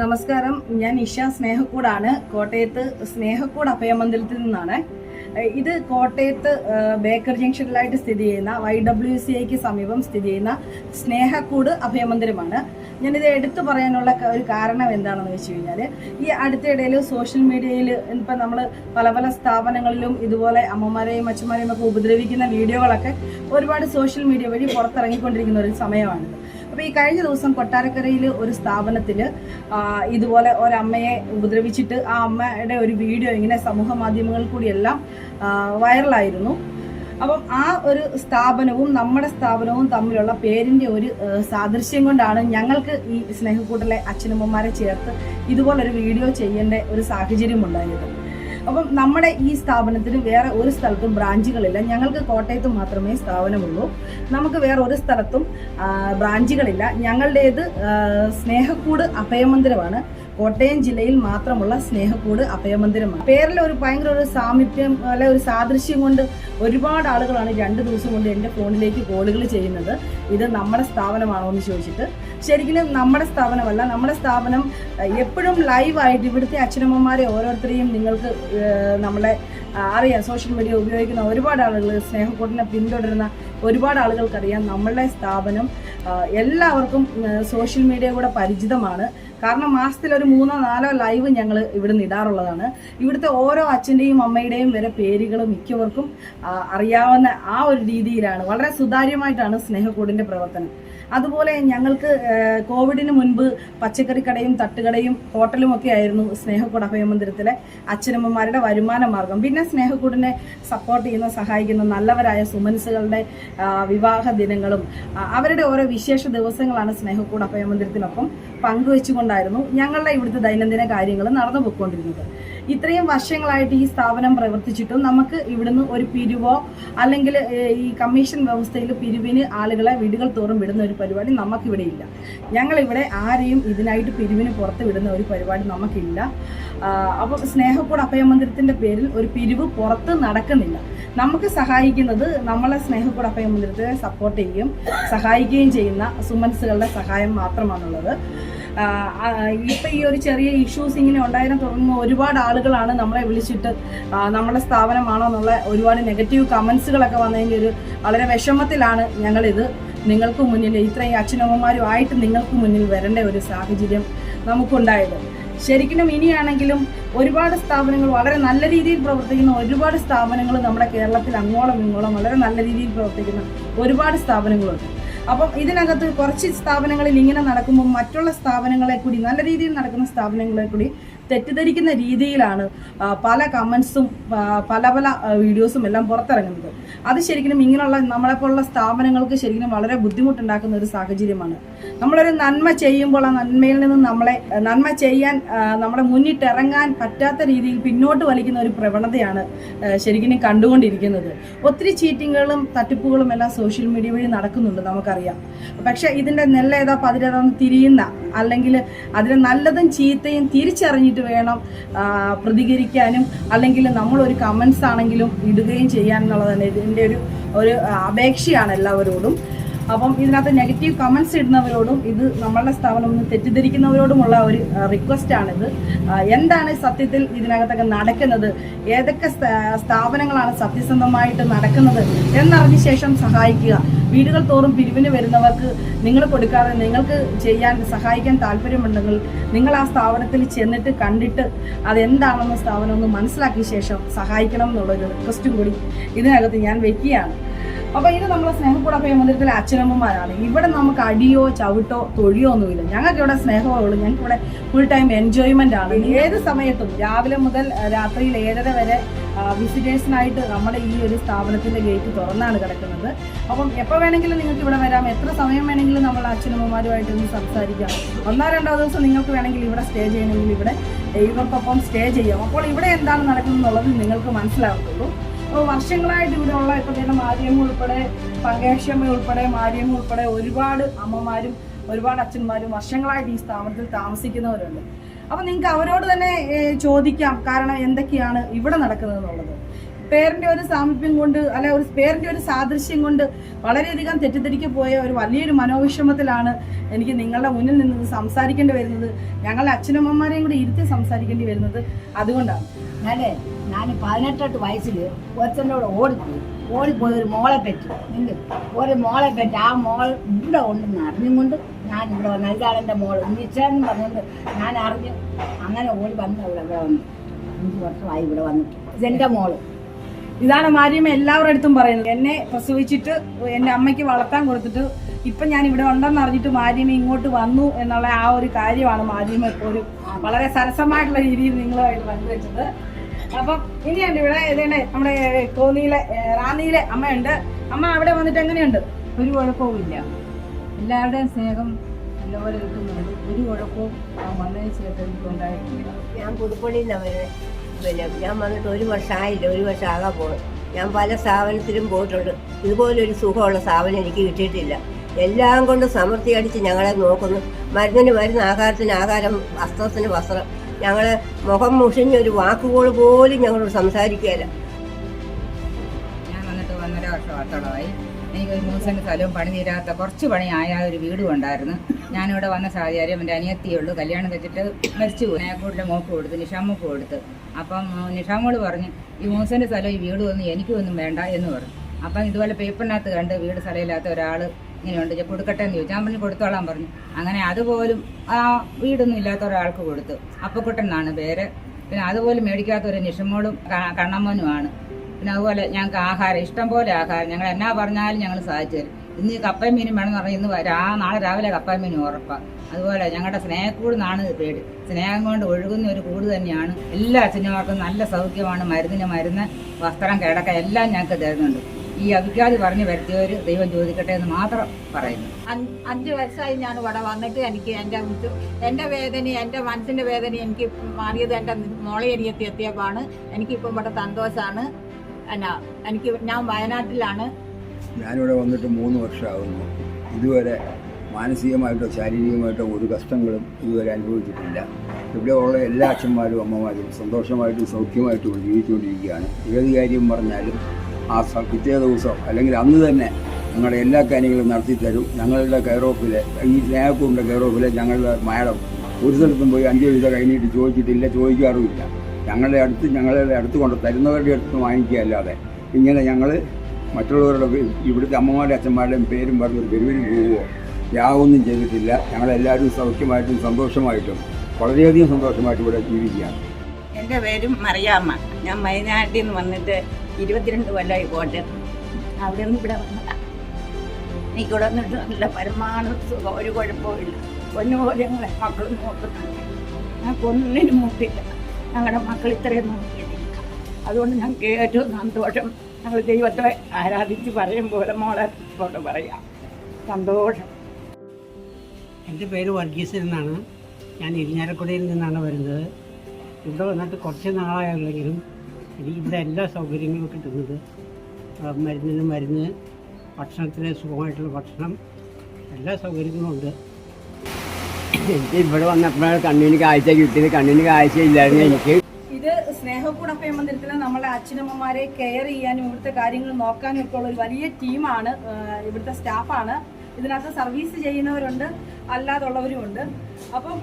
നമസ്കാരം. ഞാൻ ഇഷ സ്നേഹക്കൂടാണ്. കോട്ടയത്ത് സ്നേഹക്കൂട് അഭയമന്ദിരത്തിൽ നിന്നാണ്. ഇത് കോട്ടയത്ത് ബേക്കർ ജംഗ്ഷനിലായിട്ട് സ്ഥിതി ചെയ്യുന്ന വൈ ഡബ്ല്യു സി ഐക്ക് സമീപം സ്ഥിതി ചെയ്യുന്ന സ്നേഹക്കൂട് അഭയമന്ദിരമാണ് ഞാനിത് എടുത്തു പറയാനുള്ള ഒരു കാരണം എന്താണെന്ന് വെച്ച് കഴിഞ്ഞാൽ ഈ അടുത്തിടയിൽ സോഷ്യൽ മീഡിയയിൽ ഇപ്പം നമ്മൾ പല പല സ്ഥാപനങ്ങളിലും ഇതുപോലെ അമ്മമാരെയും അച്ഛന്മാരെയും ഒക്കെ ഉപദ്രവിക്കുന്ന വീഡിയോകളൊക്കെ ഒരുപാട് സോഷ്യൽ മീഡിയ വഴി പുറത്തിറങ്ങിക്കൊണ്ടിരിക്കുന്ന ഒരു സമയമാണിത് അപ്പോൾ ഈ കഴിഞ്ഞ ദിവസം കൊട്ടാരക്കരയിൽ ഒരു സ്ഥാപനത്തിൽ ഇതുപോലെ ഒരമ്മയെ ഉപദ്രവിച്ചിട്ട് ആ അമ്മയുടെ ഒരു വീഡിയോ ഇങ്ങനെ സമൂഹ മാധ്യമങ്ങളിൽ കൂടിയെല്ലാം വൈറലായിരുന്നു. അപ്പം ആ ഒരു സ്ഥാപനവും നമ്മുടെ സ്ഥാപനവും തമ്മിലുള്ള പേരിന്റെ ഒരു സാദൃശ്യം കൊണ്ടാണ് ഞങ്ങൾക്ക് ഈ സ്നേഹക്കൂട്ടിലെ അച്ഛനമ്മമാരെ ചേർത്ത് ഇതുപോലൊരു വീഡിയോ ചെയ്യേണ്ട ഒരു സാഹചര്യം ഉണ്ടായത് അപ്പം നമ്മുടെ ഈ സ്ഥാപനത്തിന് വേറെ ഒരു സ്ഥലത്തും ബ്രാഞ്ചുകളില്ല. ഞങ്ങൾക്ക് കോട്ടയത്ത് മാത്രമേ സ്ഥാപനമുള്ളൂ. നമുക്ക് വേറെ ഒരു സ്ഥലത്തും ബ്രാഞ്ചുകളില്ല. ഞങ്ങളുടേത് സ്നേഹക്കൂട് അഭയമന്ദിരമാണ്. കോട്ടയം ജില്ലയിൽ മാത്രമുള്ള സ്നേഹക്കൂട് അഭയമന്ദിരമാണ്. പേരിൽ ഒരു ഭയങ്കര ഒരു സാമീപ്യം അല്ലെ ഒരു സാദൃശ്യം കൊണ്ട് ഒരുപാട് ആളുകളാണ് രണ്ട് ദിവസം കൊണ്ട് എന്റെ ഫോണിലേക്ക് കോളുകൾ ചെയ്യുന്നത്. ഇത് നമ്മുടെ സ്ഥാപനമാണോ എന്ന് ചോദിച്ചിട്ട്. ശരിക്കും നമ്മുടെ സ്ഥാപനമല്ല. നമ്മുടെ സ്ഥാപനം എപ്പോഴും ലൈവായിട്ട് ഇവിടുത്തെ അച്ഛനമ്മമാരെ ഓരോരുത്തരെയും നിങ്ങൾക്ക് നമ്മളെ അറിയാം. സോഷ്യൽ മീഡിയ ഉപയോഗിക്കുന്ന ഒരുപാട് ആളുകൾ സ്നേഹക്കൂട്ടിനെ പിന്തുടരുന്ന ഒരുപാട് ആളുകൾക്കറിയാം. നമ്മളുടെ സ്ഥാപനം എല്ലാവർക്കും സോഷ്യൽ മീഡിയ കൂടെ പരിചിതമാണ്. കാരണം മാസത്തിൽ ഒരു മൂന്നോ നാലോ ലൈവ് ഞങ്ങൾ ഇവിടുന്ന് ഇടാറുള്ളതാണ്. ഇവിടുത്തെ ഓരോ അച്ഛന്റെയും അമ്മയുടെയും വരെ പേരുകൾ മിക്കവർക്കും അറിയാവുന്ന ആ ഒരു രീതിയിലാണ്. വളരെ സുതാര്യമായിട്ടാണ് സ്നേഹക്കൂടിന്റെ പ്രവർത്തനം. അതുപോലെ ഞങ്ങൾക്ക് കോവിഡിന് മുൻപ് പച്ചക്കറി കടയും തട്ടുകടയും ഹോട്ടലും ഒക്കെ ആയിരുന്നു സ്നേഹക്കൂട് അഭയമന്ദിരത്തിലെ അച്ഛനമ്മമാരുടെ വരുമാന മാർഗം. പിന്നെ സ്നേഹക്കൂടിനെ സപ്പോർട്ട് ചെയ്യുന്ന സഹായിക്കുന്ന നല്ലവരായ സുമൻസുകളുടെ വിവാഹ ദിനങ്ങളും അവരുടെ ഓരോ വിശേഷ ദിവസങ്ങളാണ് സ്നേഹക്കൂട് അഭയമന്ദിരത്തിനൊപ്പം പങ്കുവെച്ചുകൊണ്ടായിരുന്നു ഞങ്ങളുടെ ഇവിടുത്തെ ദൈനംദിന കാര്യങ്ങൾ നടന്നു പോയിക്കൊണ്ടിരുന്നത് ഇത്രയും വർഷങ്ങളായിട്ട് ഈ സ്ഥാപനം പ്രവർത്തിച്ചിട്ടും നമുക്ക് ഇവിടുന്ന് ഒരു പിരിവോ അല്ലെങ്കിൽ ഈ കമ്മീഷൻ വ്യവസ്ഥയിൽ പിരിവിന് ആളുകളെ വീടുകൾ തോറും വിടുന്ന ഒരു പരിപാടി നമുക്കിവിടെ ഇല്ല. ഞങ്ങളിവിടെ ആരെയും ഇതിനായിട്ട് പിരിവിന് പുറത്ത് വിടുന്ന ഒരു പരിപാടി നമുക്കില്ല. അപ്പോൾ സ്നേഹക്കൂട് അഭയമന്ദിരത്തിന്റെ പേരിൽ ഒരു പിരിവ് പുറത്ത് നടക്കുന്നില്ല. നമുക്ക് സഹായിക്കുന്നത് നമ്മളെ സ്നേഹക്കൂട് അഭയമന്ദിരത്തെ സപ്പോർട്ട് ചെയ്യുകയും സഹായിക്കുകയും ചെയ്യുന്ന സുമൻസുകളുടെ സഹായം മാത്രമാണുള്ളത്. ഇപ്പൊ ഈ ഒരു ചെറിയ ഇഷ്യൂസ് ഇങ്ങനെ ഉണ്ടായതിനെ തുടർന്ന് ഒരുപാട് ആളുകളാണ് നമ്മളെ വിളിച്ചിട്ട് നമ്മുടെ സ്ഥാപനമാണോ എന്നുള്ള ഒരുപാട് നെഗറ്റീവ് കമൻസുകളൊക്കെ വന്നതിന്റെ ഒരു വളരെ വിഷമത്തിലാണ് ഞങ്ങളിത്. നിങ്ങൾക്ക് മുന്നിൽ ഇത്രയും അച്ഛനമ്മമാരും ആയിട്ട് നിങ്ങൾക്ക് മുന്നിൽ വരേണ്ട ഒരു സാഹചര്യം നമുക്കുണ്ടായത്. ശരിക്കും ഇനിയാണെങ്കിലും ഒരുപാട് സ്ഥാപനങ്ങൾ വളരെ നല്ല രീതിയിൽ പ്രവർത്തിക്കുന്ന ഒരുപാട് സ്ഥാപനങ്ങൾ നമ്മുടെ കേരളത്തിൽ അങ്ങോളം ഇങ്ങോളം വളരെ നല്ല രീതിയിൽ പ്രവർത്തിക്കുന്ന ഒരുപാട് സ്ഥാപനങ്ങളുണ്ട്. അപ്പം ഇതിനകത്ത് കുറച്ച് സ്ഥാപനങ്ങളിൽ ഇങ്ങനെ നടക്കുമ്പോൾ മറ്റുള്ള സ്ഥാപനങ്ങളെ കൂടി നല്ല രീതിയിൽ നടക്കുന്ന സ്ഥാപനങ്ങളെ കൂടി തെറ്റിദ്ധരിക്കുന്ന രീതിയിലാണ് പല കമൻസും പല പല വീഡിയോസും എല്ലാം പുറത്തിറങ്ങുന്നത്. അത് ശരിക്കും ഇങ്ങനെയുള്ള നമ്മളെപ്പോലുള്ള സ്ഥാപനങ്ങൾക്ക് ശരിക്കും വളരെ ബുദ്ധിമുട്ടുണ്ടാക്കുന്ന ഒരു സാഹചര്യമാണ്. നമ്മളൊരു നന്മ ചെയ്യുമ്പോൾ ആ നന്മയിൽ നിന്ന് നമ്മളെ നന്മ ചെയ്യാൻ നമ്മളെ മുന്നിട്ടിറങ്ങാൻ പറ്റാത്ത രീതിയിൽ പിന്നോട്ട് വലിക്കുന്ന ഒരു പ്രവണതയാണ് ശരിക്കും കണ്ടുകൊണ്ടിരിക്കുന്നത്. ഒത്തിരി ചീറ്റിങ്ങുകളും തട്ടിപ്പുകളും എല്ലാം സോഷ്യൽ മീഡിയ വഴി നടക്കുന്നുണ്ട് നമുക്കറിയാം. പക്ഷെ ഇതിന്റെ നെല്ലേതാ പതിരേതാന്ന് തിരിയുന്ന അല്ലെങ്കിൽ അതിന് നല്ലതും ചീത്തയും തിരിച്ചറിഞ്ഞിട്ട് വേണം പ്രതികരിക്കാനും അല്ലെങ്കിൽ നമ്മളൊരു കമൻസ് ആണെങ്കിലും ഇടുകയും ചെയ്യാനുള്ളതാണ് ഇതിന്റെ ഒരു ഒരു അപേക്ഷയാണ് എല്ലാവരോടും. അപ്പം ഇതിനകത്ത് നെഗറ്റീവ് കമൻസ് ഇടുന്നവരോടും ഇത് നമ്മളുടെ സ്ഥാപനം ഒന്ന് തെറ്റിദ്ധരിക്കുന്നവരോടുമുള്ള ഒരു റിക്വസ്റ്റ് ആണിത്. എന്താണ് സത്യത്തിൽ ഇതിനകത്തൊക്കെ നടക്കുന്നത്? ഏതൊക്കെ സ്ഥാപനങ്ങളാണ് സത്യസന്ധമായിട്ട് നടക്കുന്നത്? എന്നറിഞ്ഞ ശേഷം സഹായിക്കുക. വീടുകൾ തോറും പിരിവിന് വരുന്നവർക്ക് നിങ്ങൾ കൊടുക്കാതെ നിങ്ങൾക്ക് ചെയ്യാൻ സഹായിക്കാൻ താല്പര്യമുണ്ടെങ്കിൽ നിങ്ങൾ ആ സ്ഥാപനത്തിൽ ചെന്നിട്ട് കണ്ടിട്ട് അതെന്താണെന്ന് സ്ഥാപനം ഒന്ന് മനസ്സിലാക്കിയ ശേഷം സഹായിക്കണം എന്നുള്ളൊരു റിക്വസ്റ്റും കൂടി ഇതിനകത്ത് ഞാൻ വെക്കുകയാണ്. അപ്പൊ ഇത് നമ്മളെ സ്നേഹക്കൂട മന്ദിരത്തിലെ അച്ഛനമ്മമാരാണ്. ഇവിടെ നമുക്ക് അടിയോ ചവിട്ടോ തൊഴിയോ ഒന്നുമില്ല. ഞങ്ങൾക്ക് ഇവിടെ സ്നേഹമേ ഉള്ളൂ ഞങ്ങൾക്ക് ഇവിടെ ഫുൾ ടൈം എൻജോയ്മെന്റ് ആണ് ഏത് സമയത്തും രാവിലെ മുതൽ രാത്രിയിൽ ഏഴര വരെ വിസിറ്റേഴ്സിനായിട്ട് നമ്മുടെ ഈ ഒരു സ്ഥാപനത്തിന്റെ ഗേറ്റ് തുറന്നാണ് കിടക്കുന്നത്. അപ്പം എപ്പോൾ വേണമെങ്കിലും നിങ്ങൾക്ക് ഇവിടെ വരാം. എത്ര സമയം വേണമെങ്കിലും നമ്മൾ അച്ഛനമ്മമാരുമായിട്ട് ഒന്ന് സംസാരിക്കാം. ഒന്നോ രണ്ടോ ദിവസം നിങ്ങൾക്ക് വേണമെങ്കിൽ ഇവിടെ സ്റ്റേ ചെയ്യണമെങ്കിൽ ഇവിടെ ഇവർക്കൊപ്പം സ്റ്റേ ചെയ്യാം. അപ്പോൾ ഇവിടെ എന്താണ് നടക്കുന്നത് എന്നുള്ളത് നിങ്ങൾക്ക് മനസ്സിലാകത്തുള്ളൂ അപ്പോൾ വർഷങ്ങളായിട്ട് ഇവിടെ ഉള്ള ഇപ്പം തന്നെ മാരിയമ്മ ഉൾപ്പെടെ പങ്കേക്ഷമ്മ ഉൾപ്പെടെ മാരിയമ്മ ഉൾപ്പെടെ ഒരുപാട് അമ്മമാരും ഒരുപാട് അച്ഛന്മാരും വർഷങ്ങളായിട്ട് ഈ സ്ഥാപനത്തിൽ താമസിക്കുന്നവരുണ്ട്. അപ്പം നിങ്ങൾക്ക് അവരോട് തന്നെ ചോദിക്കാം കാരണം എന്തൊക്കെയാണ് ഇവിടെ നടക്കുന്നത് എന്നുള്ളത് പേരിന്റെ ഒരു സാമീപ്യം കൊണ്ട് അല്ലെ ഒരു പേരിന്റെ ഒരു സാദൃശ്യം കൊണ്ട് വളരെയധികം തെറ്റിദ്ധരിക്ക് പോയ ഒരു വലിയൊരു മനോവിഷമത്തിലാണ് എനിക്ക് നിങ്ങളുടെ മുന്നിൽ നിന്ന് സംസാരിക്കേണ്ടി വരുന്നത്. ഞങ്ങളുടെ അച്ഛനമ്മമാരെയും കൂടി ഇരുത്തി സംസാരിക്കേണ്ടി വരുന്നത് അതുകൊണ്ടാണ്. ഞാനേ ഞാൻ പതിനെട്ടെട്ട് വയസ്സിൽ കൊച്ചനോട് ഓടിപ്പോയി ഓടിപ്പോയി ഒരു മോളെ പറ്റി. നിങ്ങൾ ഒരു മോളെ പറ്റി. ആ മോൾ ഇവിടെ ഉണ്ടെന്ന് അറിഞ്ഞുകൊണ്ട് ഞാൻ ഇവിടെ വന്നു. ഇതാണ് മോൾ നിശ്ചയം പറഞ്ഞുകൊണ്ട് ഞാൻ അറിഞ്ഞു അങ്ങനെ ഓടി വന്ന് ഇവിടെ ഇവിടെ വന്നു. അഞ്ച് വർഷമായി ഇവിടെ വന്നിട്ട്. ഇതെന്റെ മോൾ. ഇതാണ് മാര്യമ്മ എല്ലാവരുടെ അടുത്തും പറയുന്നത്. എന്നെ പ്രസവിച്ചിട്ട് എന്റെ അമ്മയ്ക്ക് വളർത്താൻ കൊടുത്തിട്ട് ഇപ്പം ഞാൻ ഇവിടെ ഉണ്ടെന്ന് അറിഞ്ഞിട്ട് മാര്യമ്മ ഇങ്ങോട്ട് വന്നു എന്നുള്ള ആ ഒരു കാര്യമാണ് മാര്യമ്മ ഒരു വളരെ സരസമായിട്ടുള്ള രീതിയിൽ നിങ്ങളുമായിട്ട് പങ്കുവെച്ചത്. അപ്പം ഇനിയുണ്ട് ഇവിടെ ഇതേണ്ട നമ്മുടെ കോന്നിയിലെ റാന്നിയിലെ അമ്മയുണ്ട്. അമ്മ അവിടെ വന്നിട്ട് എങ്ങനെയുണ്ട്? ഒരു കുഴപ്പവും ഇല്ല. എല്ലാവരുടെയും സ്നേഹം നല്ലപോലെ കിട്ടുന്നുണ്ട്. ഒരു കുഴപ്പവും വന്നതിന് ശേഷം എനിക്ക് ഉണ്ടായിട്ടില്ല. ഞാൻ പുതുപ്പള്ളിയിൽ നിന്നാണ് പിന്നെ ഞാൻ വന്നിട്ട് ഒരു വർഷമായില്ല. ഒരു വർഷം ആകാൻ പോകും ഞാൻ പല സ്ഥാപനത്തിലും പോയിട്ടുണ്ട്. ഇതുപോലൊരു സുഖമുള്ള സ്ഥാപനം എനിക്ക് കിട്ടിയിട്ടില്ല. എല്ലാം കൊണ്ട് സമൃദ്ധി അടിച്ച് ഞങ്ങളെ നോക്കുന്നു. മരുന്നിന് മരുന്ന് ആഹാരത്തിന് ആഹാരം വസ്ത്രത്തിന് വസ്ത്രം. ഞങ്ങൾ മുഖം മുഷിഞ്ഞ ഒരു വാക്കുകൾ പോലും ഞങ്ങളോട് സംസാരിക്കുകയില്ല. ഞാൻ വന്നിട്ട് ഒന്നര വർഷത്തോളമായി എനിക്കൊരു മൂന്ന് സെന്റ് സ്ഥലവും പണി തീരാത്ത കുറച്ച് പണി ആയ ഒരു വീടും ഉണ്ടായിരുന്നു. ഞാനിവിടെ വന്ന സാഹചര്യം എന്റെ അനിയത്തിയുള്ളൂ കല്യാണം കഴിച്ചിട്ട് മരിച്ചു നേക്കൂട്ടിലെ മോക്ക് കൊടുത്ത് നിഷാമ്മക്ക് കൊടുത്ത്. അപ്പം നിഷാമോട് പറഞ്ഞ് ഈ മൂന്ന് സെന്റ് സ്ഥലം ഈ വീട് ഒന്നും എനിക്കൊന്നും വേണ്ട എന്ന് പറഞ്ഞു. അപ്പം ഇതുപോലെ പേപ്പറിനകത്ത് കണ്ട് വീട് സ്ഥലമില്ലാത്ത ഒരാൾ ഇങ്ങനെയുണ്ട്. കൊടുക്കട്ടെ എന്ന് ചോദിച്ചു. ഞാൻ പറഞ്ഞു കൊടുത്തോളാൻ പറഞ്ഞു. അങ്ങനെ അതുപോലും ആ വീടൊന്നും ഇല്ലാത്ത ഒരാൾക്ക് കൊടുത്തു. അപ്പക്കുട്ടൻ എന്നാണ് പേര്. പിന്നെ അതുപോലും മേടിക്കാത്ത ഒരു നിഷമോളും കണ്ണമ്മനുമാണ് പിന്നെ അതുപോലെ ഞങ്ങൾക്ക് ആഹാരം ഇഷ്ടം പോലെ ആഹാരം. ഞങ്ങൾ എന്നാ പറഞ്ഞാലും ഞങ്ങൾ സാധിച്ചു തരും. ഇന്ന് കപ്പയും മീനും വേണമെന്ന് പറഞ്ഞാൽ ഇന്ന് രാ നാളെ രാവിലെ കപ്പയും മീനും ഉറപ്പാണ് അതുപോലെ ഞങ്ങളുടെ സ്നേഹക്കൂട് നാണ് പേടി സ്നേഹം കൊണ്ട് ഒഴുകുന്ന ഒരു കൂട് തന്നെയാണ്. എല്ലാ അച്ഛനുമാർക്കും നല്ല സൗഖ്യമാണ്. മരുന്നിന് മരുന്ന് വസ്ത്രം കിടക്ക എല്ലാം ഞങ്ങൾക്ക് തരുന്നുണ്ട്. ഈ അഭിജ്ഞാതി പറഞ്ഞു വരുത്തിയവർ ദൈവം ചോദിക്കട്ടെ എന്ന് മാത്രം പറയുന്നു. അഞ്ച് വയസ്സായി ഞാൻ ഇവിടെ വന്നിട്ട് എനിക്ക് എന്റെ എന്റെ വേദന എന്റെ മനസ്സിന്റെ വേദന എനിക്ക് മാറിയത് എന്റെ മോളെ അരിയത്തി എത്തിയപ്പോഴാണ് എനിക്കിപ്പം ഇവിടെ സന്തോഷമാണ് എന്നാ എനിക്ക് ഞാൻ വയനാട്ടിലാണ്. ഞാനിവിടെ വന്നിട്ട് മൂന്ന് വർഷമാകുന്നു. ഇതുവരെ മാനസികമായിട്ടോ ശാരീരികമായിട്ടോ ഒരു കഷ്ടങ്ങളും ഇതുവരെ അനുഭവിച്ചിട്ടില്ല. ഇവിടെ ഉള്ള എല്ലാ അച്ഛന്മാരും അമ്മമാരും സന്തോഷമായിട്ടും സൗഖ്യമായിട്ടും ജീവിച്ചുകൊണ്ടിരിക്കുകയാണ്. ഏത് കാര്യം പറഞ്ഞാലും ആ പിറ്റേ ദിവസം അല്ലെങ്കിൽ അന്ന് തന്നെ ഞങ്ങളുടെ എല്ലാ കാര്യങ്ങളും നടത്തി തരും. ഞങ്ങളുടെ കെയർ ഈ സ്നേഹക്കൂറിന്റെ കെയർ ഞങ്ങളുടെ മാഡം ഒരു സ്ഥലത്തും പോയി അഞ്ച് പൈസ കഴിഞ്ഞിട്ട് ചോദിച്ചിട്ടില്ല ചോദിക്കാറുമില്ല. ഞങ്ങളുടെ അടുത്ത് ഞങ്ങളുടെ അടുത്ത് കൊണ്ട് തരുന്നവരുടെ അടുത്ത് വാങ്ങിക്കുകയല്ലാതെ ഇങ്ങനെ ഞങ്ങൾ മറ്റുള്ളവരുടെ ഇവിടുത്തെ അമ്മമാരുടെ അച്ഛന്മാരുടെയും പേരും പറഞ്ഞ് ഒരു പെരുവിന് പോവുകയോ യാതൊന്നും ചെയ്തിട്ടില്ല. ഞങ്ങളെല്ലാവരും സൗഖ്യമായിട്ടും സന്തോഷമായിട്ടും വളരെയധികം സന്തോഷമായിട്ടും ഇവിടെ ജീവിക്കുകയാണ്. എന്റെ പേരും മറിയാമ്മ. ഞാൻ വയനാട്ടിൽ നിന്ന് വന്നിട്ട് ഇരുപത്തിരണ്ട് കൊല്ലമായി കോട്ടയം അവിടെ നിന്ന് ഇവിടെ വന്നതാണ് എനിക്കിവിടെ വന്നിട്ട് നല്ല പരമാണു സുഖം. ഒരു കുഴപ്പമില്ല പൊന്നുപോലെ ഞങ്ങളെ മക്കൾ നോക്കുന്നുണ്ട്. ഞങ്ങൾക്ക് ഒന്നിനും മുട്ടില്ല. ഞങ്ങളുടെ മക്കൾ ഇത്രയും നോക്കിയിട്ടില്ല അതുകൊണ്ട് ഞങ്ങൾക്ക് ഏറ്റവും സന്തോഷം. ഞങ്ങൾ ദൈവത്തെ ആരാധിച്ച് പറയും പോലെ മോളെ കൊണ്ട് പറയാം. സന്തോഷം. എന്റെ പേര് വർഗീസ് എന്നാണ്. ഞാൻ ഇരിഞ്ഞാലക്കുടയിൽ നിന്നാണ് വരുന്നത്. ഇവിടെ വന്നിട്ട് കുറച്ച് നാളായുള്ളെങ്കിലും എനിക്ക് ഇവിടെ എല്ലാ സൗകര്യങ്ങളും കിട്ടുന്നത് മരുന്നിന് മരുന്ന് ഭക്ഷണത്തിന് സുഖമായിട്ടുള്ള ഭക്ഷണം എല്ലാ സൗകര്യങ്ങളും ഉണ്ട്. എനിക്ക് ഇവിടെ വന്നപ്പോഴാണ് കണ്ണിന് കാഴ്ച കിട്ടിയത്. കണ്ണിന് കാഴ്ച ഇല്ലായിരുന്നു എനിക്ക്. ഇത് സ്നേഹക്കൂടപ്പയ മന്ദിരത്തിൽ നമ്മളെ അച്ഛനമ്മമാരെ കെയർ ചെയ്യാനും ഇവിടുത്തെ കാര്യങ്ങൾ നോക്കാനും ഒക്കെ ഉള്ള ഒരു വലിയ ടീമാണ് ഇവിടുത്തെ സ്റ്റാഫാണ് ഇതിനകത്ത് സർവീസ് ചെയ്യുന്നവരുണ്ട് അല്ലാതുള്ളവരുമുണ്ട്. അപ്പം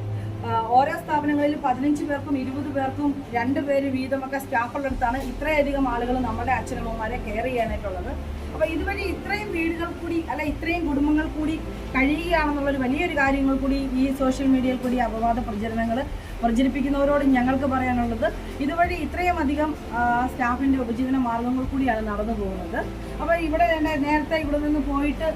ഓരോ സ്ഥാപനങ്ങളിൽ പതിനഞ്ച് പേർക്കും ഇരുപത് പേർക്കും രണ്ട് പേര് വീതമൊക്കെ സ്റ്റാഫുള്ളടുത്താണ് ഇത്രയധികം ആളുകൾ നമ്മുടെ അച്ഛനമ്മമാരെ കെയർ ചെയ്യാനായിട്ടുള്ളത്. അപ്പൊ ഇതുവഴി ഇത്രയും വീടുകൾ കൂടി അല്ല ഇത്രയും കുടുംബങ്ങൾ കൂടി കഴിയുകയാണെന്നുള്ള ഒരു വലിയൊരു കാര്യങ്ങൾ കൂടി ഈ സോഷ്യൽ മീഡിയയിൽ കൂടി അപവാദ പ്രചരണങ്ങൾ പ്രചരിപ്പിക്കുന്നവരോട് ഞങ്ങൾക്ക് പറയാനുള്ളത് ഇതുവഴി ഇത്രയും അധികം സ്റ്റാഫിന്റെ ഉപജീവന മാർഗങ്ങൾ കൂടിയാണ് നടന്നു പോകുന്നത്. അപ്പോൾ ഇവിടെ തന്നെ നേരത്തെ ഇവിടെ നിന്ന് പോയിട്ട്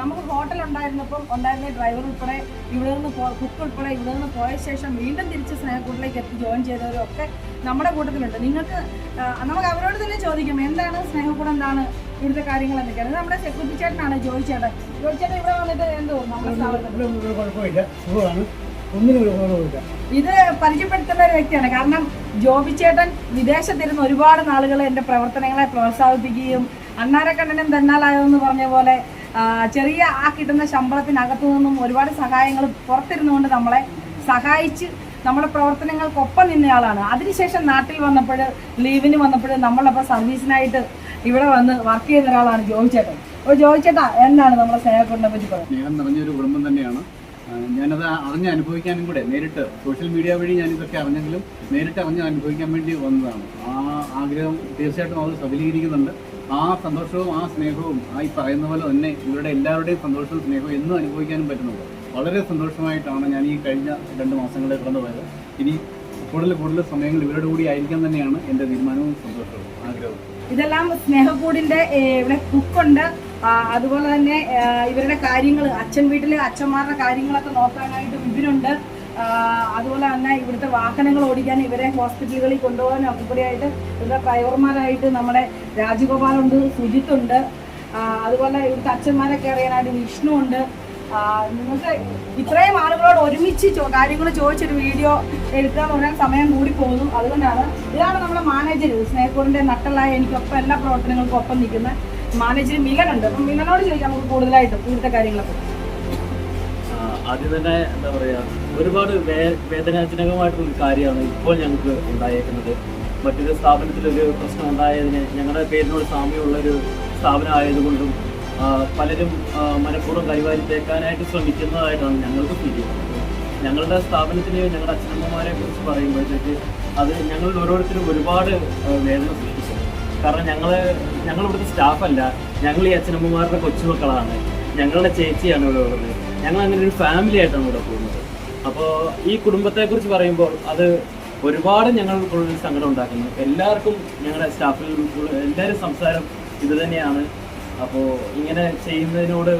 നമുക്ക് ഹോട്ടൽ ഉണ്ടായിരുന്നപ്പം ഉണ്ടായിരുന്ന ഡ്രൈവർ ഉൾപ്പെടെ ഇവിടെ നിന്ന് പോ കുക്ക് ഉൾപ്പെടെ ഇവിടെ നിന്ന് പോയ ശേഷം വീണ്ടും തിരിച്ച് സ്നേഹക്കൂട്ടിലേക്ക് എത്തി ജോയിൻ ചെയ്തവരും ഒക്കെ നമ്മുടെ കൂട്ടത്തിലുണ്ട്. നിങ്ങൾക്ക് നമുക്ക് അവരോട് തന്നെ ചോദിക്കാം എന്താണ് സ്നേഹക്കൂടം എന്താണ് ഇവിടുത്തെ കാര്യങ്ങൾ എന്തൊക്കെയാണ് ഇത് നമ്മുടെ സെക്യൂരിറ്റി ചേട്ടനാണ് ജോയി ചേട്ടൻ ജോയി ചേട്ടൻ ഇവിടെ വന്നിട്ട് എന്തോ നമ്മുടെ സ്ഥാപനത്തിൽ. ഒരു കുഴപ്പമില്ല. സുഖമാണ്. ഒന്നിനും ഒരു ഇത് പരിചയപ്പെടുത്തുന്ന ഒരു വ്യക്തിയാണ്. കാരണം ജോബി ചേട്ടൻ വിദേശത്തിരുന്ന് ഒരുപാട് നാളുകൾ എന്റെ പ്രവർത്തനങ്ങളെ പ്രോത്സാഹിപ്പിക്കുകയും അണ്ണാരക്കണ്ണനും തന്നാലായെന്ന് പറഞ്ഞ പോലെ ചെറിയ ആ കിട്ടുന്ന ശമ്പളത്തിനകത്തു നിന്നും ഒരുപാട് സഹായങ്ങൾ പുറത്തിരുന്നുകൊണ്ട് നമ്മളെ സഹായിച്ച് നമ്മുടെ പ്രവർത്തനങ്ങൾക്കൊപ്പം നിന്നയാളാണ്. അതിനുശേഷം നാട്ടിൽ വന്നപ്പോൾ ലീവിന് വന്നപ്പോൾ നമ്മളപ്പോൾ സർവീസിനായിട്ട് ഇവിടെ വന്ന് വർക്ക് ചെയ്യുന്ന ഒരാളാണ് ജോബി ചേട്ടൻ അപ്പോൾ ജോബി ചേട്ടാ എന്താണ് നമ്മളെ സ്നേഹക്കുടിനെ പറ്റി പറയുന്നത്? സ്നേഹം നിറഞ്ഞൊരു കുടുംബം തന്നെയാണ്. ഞാനത് അറിഞ്ഞ് അനുഭവിക്കാനും കൂടെ നേരിട്ട് സോഷ്യൽ മീഡിയ വഴി ഞാൻ ഇതൊക്കെ അറിഞ്ഞെങ്കിലും നേരിട്ട് അറിഞ്ഞ് അനുഭവിക്കാൻ വേണ്ടി വന്നതാണ്. ആ ആഗ്രഹം തീർച്ചയായിട്ടും അത് സഫലീകരിക്കുന്നുണ്ട്. ആ സന്തോഷവും ആ സ്നേഹവും ആ ഈ പറയുന്ന പോലെ തന്നെ ഇവരുടെ എല്ലാവരുടെയും സന്തോഷവും സ്നേഹവും എന്നും അനുഭവിക്കാനും പറ്റുന്നുണ്ട്. വളരെ സന്തോഷമായിട്ടാണ് ഞാൻ ഈ കഴിഞ്ഞ രണ്ട് മാസങ്ങളിൽ കടന്നുപോയത്. ഇനി കൂടുതൽ കൂടുതൽ സമയങ്ങൾ ഇവരുടെ കൂടി ആയിരിക്കാൻ തന്നെയാണ് എന്റെ തീരുമാനവും സന്തോഷവും ആഗ്രഹവും. ഇതെല്ലാം സ്നേഹക്കൂടിന്റെ ഏഹ്, ഇവിടെ കുക്കുണ്ട് അതുപോലെ തന്നെ ഇവരുടെ കാര്യങ്ങൾ അച്ഛൻ വീട്ടിലെ അച്ഛന്മാരുടെ കാര്യങ്ങളൊക്കെ നോക്കാനായിട്ട് ഇവരുണ്ട് അതുപോലെ തന്നെ ഇവിടുത്തെ വാഹനങ്ങൾ ഓടിക്കാൻ ഇവരെ ഹോസ്പിറ്റലുകളിൽ കൊണ്ടുപോകാൻ അതുപോലെയായിട്ട് ഇവരുടെ ഡ്രൈവർമാരായിട്ട് നമ്മുടെ രാജഗോപാലുണ്ട് സുജിത്തുണ്ട് അതുപോലെ ഇവിടുത്തെ അച്ഛന്മാരൊക്കെ അറിയാനായിട്ട് വിഷ്ണു ഉണ്ട്. നിങ്ങൾക്ക് ഇത്രയും ആളുകളോട് ഒരുമിച്ച് കാര്യങ്ങൾ ചോദിച്ചൊരു വീഡിയോ എടുക്കുക പറയാൻ സമയം കൂടി പോകുന്നു. അതുകൊണ്ടാണ് ഇതാണ് നമ്മുടെ മാനേജർ സ്നേഹപൂറിന്റെ നട്ടലായ എനിക്കൊപ്പം എല്ലാ പ്രവർത്തനങ്ങൾക്കും ഒപ്പം നിൽക്കുന്ന മാനേജർ മിലനുണ്ട് അപ്പം മിലനോട് ചോദിക്കാം നമുക്ക് കൂടുതലായിട്ടും ഇവിടുത്തെ കാര്യങ്ങളൊക്കെ. ആദ്യം തന്നെ എന്താ പറയാ ഒരുപാട് വേദനാജനകമായിട്ടുള്ള ഒരു കാര്യമാണ് ഇപ്പോൾ ഞങ്ങൾക്ക് ഉണ്ടായേക്കുന്നത്. മറ്റൊരു സ്ഥാപനത്തിലൊരു പ്രശ്നം ഉണ്ടായതിന് ഞങ്ങളുടെ പേരിനോട് സാമ്യമുള്ള ഒരു സ്ഥാപനം ആയതുകൊണ്ടും പലരും മനഃപൂർവം കൈവാരി തേക്കാനായിട്ട് ശ്രമിക്കുന്നതായിട്ടാണ് ഞങ്ങൾക്ക് ഫീൽ ചെയ്യുന്നത്. ഞങ്ങളുടെ സ്ഥാപനത്തിന് ഞങ്ങളുടെ അച്ഛനമ്മമാരെ കുറിച്ച് പറയുമ്പോഴത്തേക്ക് അത് ഞങ്ങളിൽ ഓരോരുത്തരും ഒരുപാട് വേദന സൃഷ്ടിച്ചത് കാരണം ഞങ്ങൾ ഞങ്ങൾ ഇവിടുത്തെ സ്റ്റാഫല്ല. ഞങ്ങൾ ഈ അച്ഛനമ്മമാരുടെ കൊച്ചുമക്കളാണ്. ഞങ്ങളുടെ ചേച്ചിയാണ് ഇവിടെ ഉള്ളത്. ഞങ്ങൾ അങ്ങനെ ഒരു ഫാമിലി ആയിട്ടാണ് ഇവിടെ പോകുന്നത്. അപ്പോൾ ഈ കുടുംബത്തെക്കുറിച്ച് പറയുമ്പോൾ അത് ഒരുപാട് ഞങ്ങൾക്കുള്ളൊരു സങ്കടം ഉണ്ടാക്കുന്നു. എല്ലാവർക്കും ഞങ്ങളുടെ സ്റ്റാഫിൽ എല്ലാവരും സംസാരം ഇത് തന്നെയാണ്. അപ്പോൾ ഇങ്ങനെ ചെയ്യുന്നതിനോട്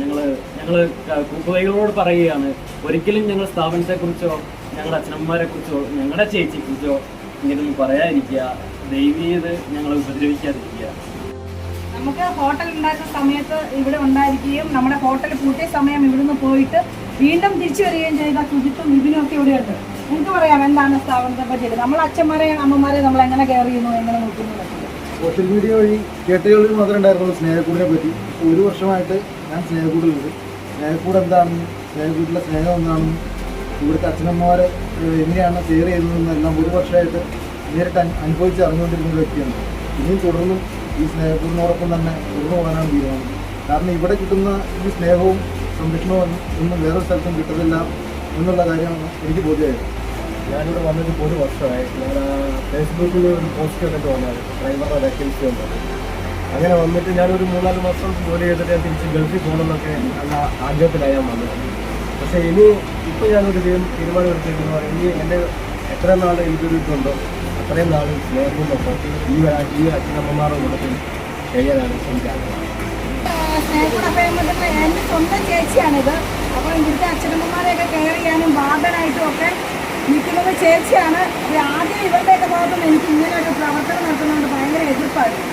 ഞങ്ങൾ ഞങ്ങൾ കുട്ടികളോട് പറയുകയാണ് ഒരിക്കലും ഞങ്ങൾ സ്ഥാപനത്തെക്കുറിച്ചോ ഞങ്ങളുടെ അച്ഛനമ്മമാരെക്കുറിച്ചോ ഞങ്ങളുടെ ചേച്ചിയെക്കുറിച്ചോ ഇങ്ങനെ പറയാതിരിക്കുക. ദൈവീയത് ഞങ്ങളെ ഉപദ്രവിക്കാതിരിക്കുക. നമുക്ക് ഹോട്ടൽ ഉണ്ടാക്കുന്ന സമയത്ത് ഇവിടെ ഉണ്ടായിരിക്കുകയും നമ്മുടെ ഹോട്ടൽ പൂട്ടിയ സമയം ഇവിടുന്ന് പോയിട്ട് വീണ്ടും തിരിച്ചു വരികയും ചെയ്ത ശുചിത്വം ഇതിനൊക്കെ ഇവിടെയുണ്ട്. നിങ്ങൾക്ക് പറയാം എന്താണ് സ്ഥാപനത്തെ പറ്റിയത്? നമ്മൾ അച്ഛന്മാരെയും അമ്മമാരെയും നമ്മൾ എങ്ങനെ കെയർ ചെയ്യുന്നു എങ്ങനെ നോക്കുന്നു. സോഷ്യൽ മീഡിയ വഴി കേട്ടുകളിൽ മാത്രമേ ഉണ്ടായിരുന്നുള്ളൂ സ്നേഹക്കൂടിനെ പറ്റി. ഒരു വർഷമായിട്ട് ഞാൻ സ്നേഹക്കൂടിലുണ്ട്. സ്നേഹക്കൂട് എന്താണെന്നും സ്നേഹക്കൂടിലെ സ്നേഹം എന്താണെന്നും ഇവിടുത്തെ അച്ഛനമ്മമാരെ എങ്ങനെയാണ് കെയർ ചെയ്യുന്നതെന്നും എല്ലാം ഒരു വർഷമായിട്ട് നേരിട്ട് അനു- അനുഭവിച്ച് അറിഞ്ഞുകൊണ്ടിരുന്ന ഒരു വ്യക്തിയാണ്. ഇനിയും തുടർന്നും ഈ സ്നേഹത്തിനോടൊപ്പം തന്നെ തുടർന്നു പോകാനാണ് തീരുമാനം. കാരണം ഇവിടെ കിട്ടുന്ന ഈ സ്നേഹവും സംരക്ഷണവും ഒന്നും- വേറെ സ്ഥലത്തും കിട്ടത്തില്ല എന്നുള്ള കാര്യമാണ് എനിക്ക് ബോധ്യമായത്. ഞാനിവിടെ വന്നിട്ട് ഒരു വർഷമായി. ഞാൻ ഫേസ്ബുക്കിൽ ഒരു പോസ്റ്റ് കണ്ടിട്ട് വന്നത്. ഡ്രൈവറുടെ വേക്കൻസി ഉണ്ട്. അങ്ങനെ വന്നിട്ട് ഞാനൊരു മൂന്നാൽ മാസം ജോലി ചെയ്തിട്ട് ഞാൻ തിരിച്ച് ഗൾഫിൽ പോകണമെന്നൊക്കെ നല്ല ആഗ്രഹത്തിലായി ഞാൻ വന്നത്. പക്ഷേ ഇനി ഇപ്പോൾ ഞാനൊരു തീരുമാനം എടുത്തിരിക്കുന്നു ഇനി എന്റെ എത്ര നാൾ എനിക്കൊരു ഇതുണ്ടോ? അത്രയും നാൾ സ്നേഹവും ഒപ്പം ഈ ഈ അച്ഛനമ്മമാരുടെ കൂട്ടത്തിൽ കഴിയാനാണ് എനിക്ക് ആഗ്രഹം എന്റെ സ്വന്തം ചേച്ചിയാണിത്. അപ്പോൾ ഇവിടുത്തെ അച്ഛനമ്മമാരെയൊക്കെ കെയർ ചെയ്യാനും ബാധനായിട്ടും ഒക്കെ നിൽക്കുന്നത് ചേച്ചിയാണ്. ആദ്യം ഇവരുടെയൊക്കെ ഭാഗത്തുനിന്ന് എനിക്ക് ഇങ്ങനെ ഒരു പ്രവർത്തനം നടത്തുന്നതുകൊണ്ട് ഭയങ്കര എതിർപ്പായിരുന്നു.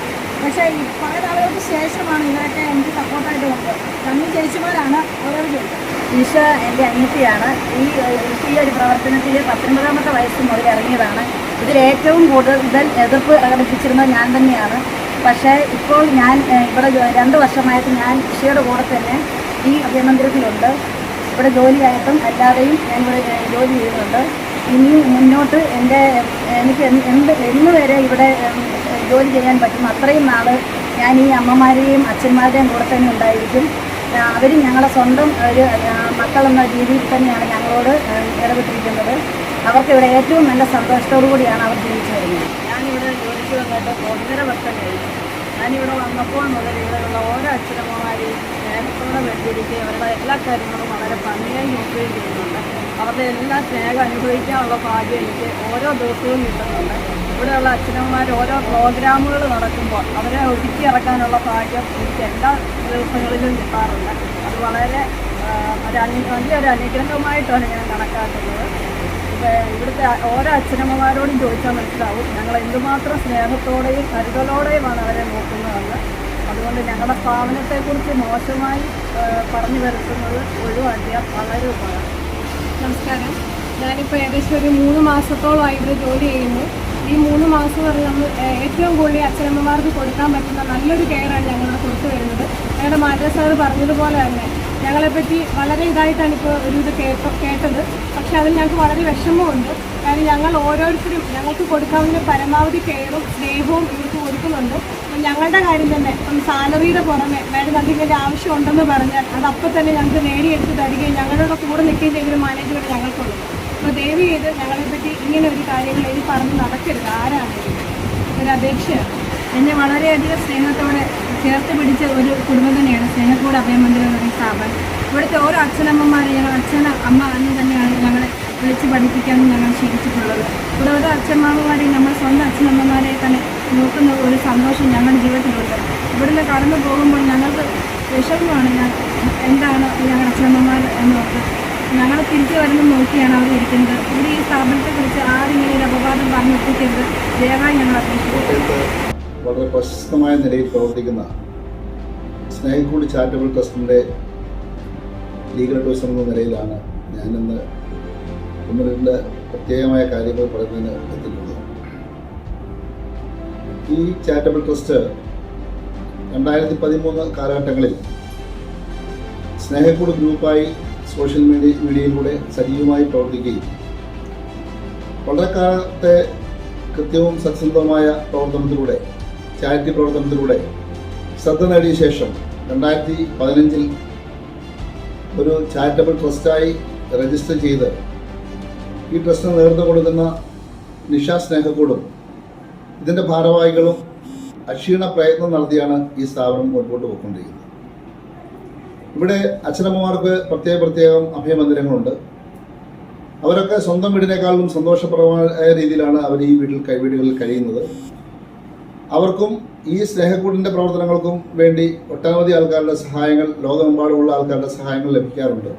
പക്ഷേ ഈ കുറേ നാളുകൾക്ക് ശേഷമാണ് ഇവരൊക്കെ എനിക്ക് സപ്പോർട്ടായിട്ട് വന്നത്. തമ്മിൽ ചേച്ചിമാരാണ് ഓരോ ചോദിച്ചത് ഈശ എന്റെ അനിയത്തിയാണ്. ഈ ഈ ഒരു പ്രവർത്തനത്തിൽ പത്തൊൻപതാമത്തെ വയസ്സ് മുതൽ ഇറങ്ങിയതാണ്. ഇതിൽ ഏറ്റവും കൂടുതൽ എതിർപ്പ് പ്രകടിപ്പിച്ചിരുന്നത് ഞാൻ തന്നെയാണ്. പക്ഷേ ഇപ്പോൾ ഞാൻ ഇവിടെ രണ്ട് വർഷമായിട്ട് ഞാൻ കൃഷിയുടെ കൂടെ തന്നെ ഈ അഭയമന്ദിരത്തിലുണ്ട് ഇവിടെ ജോലിയായിട്ടും അല്ലാതെയും ഞാൻ ഇവിടെ ജോലി ചെയ്യുന്നുണ്ട്. ഇനി മുന്നോട്ട് എന്റെ എനിക്ക് എന്ത് എന്ന് വരെ ഇവിടെ ജോലി ചെയ്യാൻ പറ്റും. അത്രയും നാൾ ഞാൻ ഈ അമ്മമാരെയും അച്ഛന്മാരുടെയും കൂടെ തന്നെ ഉണ്ടായിരിക്കും. അവർ ഞങ്ങളുടെ സ്വന്തം ഒരു മക്കളെന്ന രീതിയിൽ തന്നെയാണ് ഞങ്ങളോട് ഇടപെട്ടിരിക്കുന്നത്. അവർക്ക് ഇവിടെ ഏറ്റവും നല്ല സന്തോഷത്തോടു കൂടിയാണ് അവർ ജീവിച്ചു വരുന്നത്. ഞാനിവിടെ ജോലിക്ക് വന്നിട്ട് ഒന്നര വർഷം കഴിഞ്ഞു. ഞാനിവിടെ വന്നപ്പോൾ മുതൽ ഇവിടെയുള്ള ഓരോ അച്ഛനമ്മമാരെയും സ്നേഹത്തോടെ വെട്ടിയിരിക്കുകയും അവരുടെ എല്ലാ കാര്യങ്ങളും വളരെ ഭംഗിയായി നോക്കുകയും ചെയ്യുന്നുണ്ട്. അവരുടെ എല്ലാ സ്നേഹം അനുഭവിക്കാനുള്ള ഭാഗ്യം എനിക്ക് ഓരോ ദിവസവും കിട്ടുന്നുണ്ട്. ഇവിടെയുള്ള അച്ഛനമ്മമാർ ഓരോ പ്രോഗ്രാമുകൾ നടക്കുമ്പോൾ അവരെ ഒതുക്കി ഇറക്കാനുള്ള ഭാഗ്യം എനിക്ക് എല്ലാ ദിവസങ്ങളിലും കിട്ടാറുണ്ട്. അത് വളരെ ഒരു അനു വലിയൊരു അനുഗ്രഹമായിട്ടാണ് ഞാൻ കണക്കാക്കുന്നത് ഇവിടുത്തെ ഓരോ അച്ഛനമ്മമാരോടും ചോദിച്ചാൽ മനസ്സിലാവും. ഞങ്ങൾ എന്തുമാത്രം സ്നേഹത്തോടെയും കരുതലോടെയുമാണ് അവരെ നോക്കുന്നതെന്ന്. അതുകൊണ്ട് ഞങ്ങളുടെ സ്ഥാപനത്തെക്കുറിച്ച് മോശമായി പറഞ്ഞു വരുത്തുന്നത് ഒഴിവാക്കിയാൽ വളരെ ഉപകാരം. നമസ്കാരം. ഞാനിപ്പോൾ ഏകദേശം ഒരു മൂന്ന് മാസത്തോളമായി ഇവിടെ ജോലി ചെയ്യുന്നു. ഈ മൂന്ന് മാസം വരെ നമ്മൾ ഏറ്റവും കൂടുതൽ അച്ഛനമ്മമാർക്ക് കൊടുക്കാൻ പറ്റുന്ന നല്ലൊരു കെയറാണ് ഞങ്ങളുടെ കൊടുത്തു വരുന്നത്. ഞങ്ങളുടെ മാറ്റ സാർ പറഞ്ഞതുപോലെ തന്നെ ഞങ്ങളെപ്പറ്റി വളരെ ഇതായിട്ടാണ് ഇപ്പോൾ ഒരു ഇത് കേട്ടോ കേട്ടത്. പക്ഷെ അതിൽ ഞങ്ങൾക്ക് വളരെ വിഷമമുണ്ട്. കാരണം ഞങ്ങൾ ഓരോരുത്തരും ഞങ്ങൾക്ക് കൊടുക്കാവുന്ന പരമാവധി കെയറും സ്നേഹവും ഇവർക്ക് കൊടുക്കുന്നുണ്ട്. അപ്പം ഞങ്ങളുടെ കാര്യം തന്നെ ഇപ്പം സാലറിയുടെ പുറമെ മാഡം അതിന്റെ ആവശ്യമുണ്ടെന്ന് പറഞ്ഞാൽ അത് അപ്പം തന്നെ ഞങ്ങൾക്ക് നേടിയെടുത്ത് തരികയും ഞങ്ങളുടെ കൂടെ നിൽക്കുകയും ചെയ്യുന്ന മാനേജ്മെന്റ് ഞങ്ങൾക്കുള്ളൂ അപ്പോൾ ദയവ് ചെയ്ത് ഞങ്ങളെപ്പറ്റി ഇങ്ങനെ ഒരു കാര്യങ്ങൾ ഇനി പറഞ്ഞ് നടക്കരുത്. ആരാണെങ്കിലും. ഒരു അപേക്ഷയാണ്. എന്നെ വളരെയധികം സ്നേഹത്തോടെ ചേർത്ത് പിടിച്ച ഒരു കുടുംബം തന്നെയാണ് സ്നേഹക്കൂട് അഭയമന്ദിരം എന്ന് പറയുന്ന സ്ഥാപനം. ഇവിടുത്തെ ഓരോ അച്ഛനമ്മമാരെ ഞങ്ങൾ അച്ഛന അമ്മ എന്ന് തന്നെയാണ് ഞങ്ങളെ വിളിച്ച് പഠിപ്പിക്കാനും ഞങ്ങൾ ശീലിച്ചിട്ടുള്ളത്. ഇവിടെ ഓരോ അച്ഛനമ്മമാരെയും നമ്മൾ സ്വന്തം അച്ഛനമ്മമാരെ തന്നെ നോക്കുന്ന ഒരു സന്തോഷം ഞങ്ങളുടെ ജീവിതത്തിലുണ്ട്. ഇവിടുന്ന് കടന്നു പോകുമ്പോൾ ഞങ്ങൾക്ക് വിഷമമാണ് ഞാൻ എന്താണ് ഞങ്ങളുടെ അച്ഛനമ്മമാർ എന്നോർത്ത് ഞങ്ങൾ തിരിച്ചു വരുന്ന നോക്കിയാണ് അവർ ഇരിക്കുന്നത്. ഇവിടെ ഈ സ്ഥാപനത്തെക്കുറിച്ച് ആരെങ്കിലും ഒരു അപവാദം പറഞ്ഞെത്തിക്കരുത് ദയവായി ഞങ്ങൾ അപേക്ഷിക്കുന്നു വളരെ പ്രശസ്തമായ നിലയിൽ പ്രവർത്തിക്കുന്ന സ്നേഹക്കൂടി ചാരിറ്റബിൾ ട്രസ്റ്റിന്റെ ലീഗൽ അഡ്വൈസർ എന്ന നിലയിലാണ് ഞാനിന്ന് ഒന്ന് പ്രത്യേകമായ കാര്യങ്ങൾ പറയുന്നതിന് എത്തിയിട്ടുള്ളത്. ഈ ചാരിറ്റബിൾ ട്രസ്റ്റ് രണ്ടായിരത്തി പതിമൂന്ന് കാലഘട്ടങ്ങളിൽ സ്നേഹക്കൂട് ഗ്രൂപ്പായി സോഷ്യൽ മീഡിയ മീഡിയയിലൂടെ സജീവമായി പ്രവർത്തിക്കുകയും വളരെ കാലത്തെ കൃത്യവും സത്യസന്ധവുമായ പ്രവർത്തനത്തിലൂടെ ചാരിറ്റി പ്രവർത്തനത്തിലൂടെ ശ്രദ്ധ നേടിയ ശേഷം രണ്ടായിരത്തി പതിനഞ്ചിൽ ഒരു ചാരിറ്റബിൾ ട്രസ്റ്റായി രജിസ്റ്റർ ചെയ്ത് ഈ ട്രസ്റ്റിന് നേതൃത്വം കൊടുക്കുന്ന നിഷ സ്നേഹക്കൂടും ഇതിന്റെ ഭാരവാഹികളും അക്ഷീണ പ്രയത്നം നടത്തിയാണ് ഈ സ്ഥാപനം മുൻപോട്ട് പോയിക്കൊണ്ടിരിക്കുന്നത്. ഇവിടെ അച്ഛനമ്മമാർക്ക് പ്രത്യേക പ്രത്യേകം അഭയമന്ദിരങ്ങളുണ്ട് അവരൊക്കെ സ്വന്തം വീടിനേക്കാളും സന്തോഷപ്രദമായ രീതിയിലാണ് അവർ ഈ വീട്ടിൽ കൈവീടുകളിൽ വീടുകളിൽ കഴിയുന്നത്. അവർക്കും ഈ സ്നേഹക്കൂടിന്റെ പ്രവർത്തനങ്ങൾക്കും വേണ്ടി ഒട്ടനവധി ആൾക്കാരുടെ സഹായങ്ങൾ ലോകമെമ്പാടുമുള്ള ആൾക്കാരുടെ സഹായങ്ങൾ ലഭിക്കാറുണ്ട്.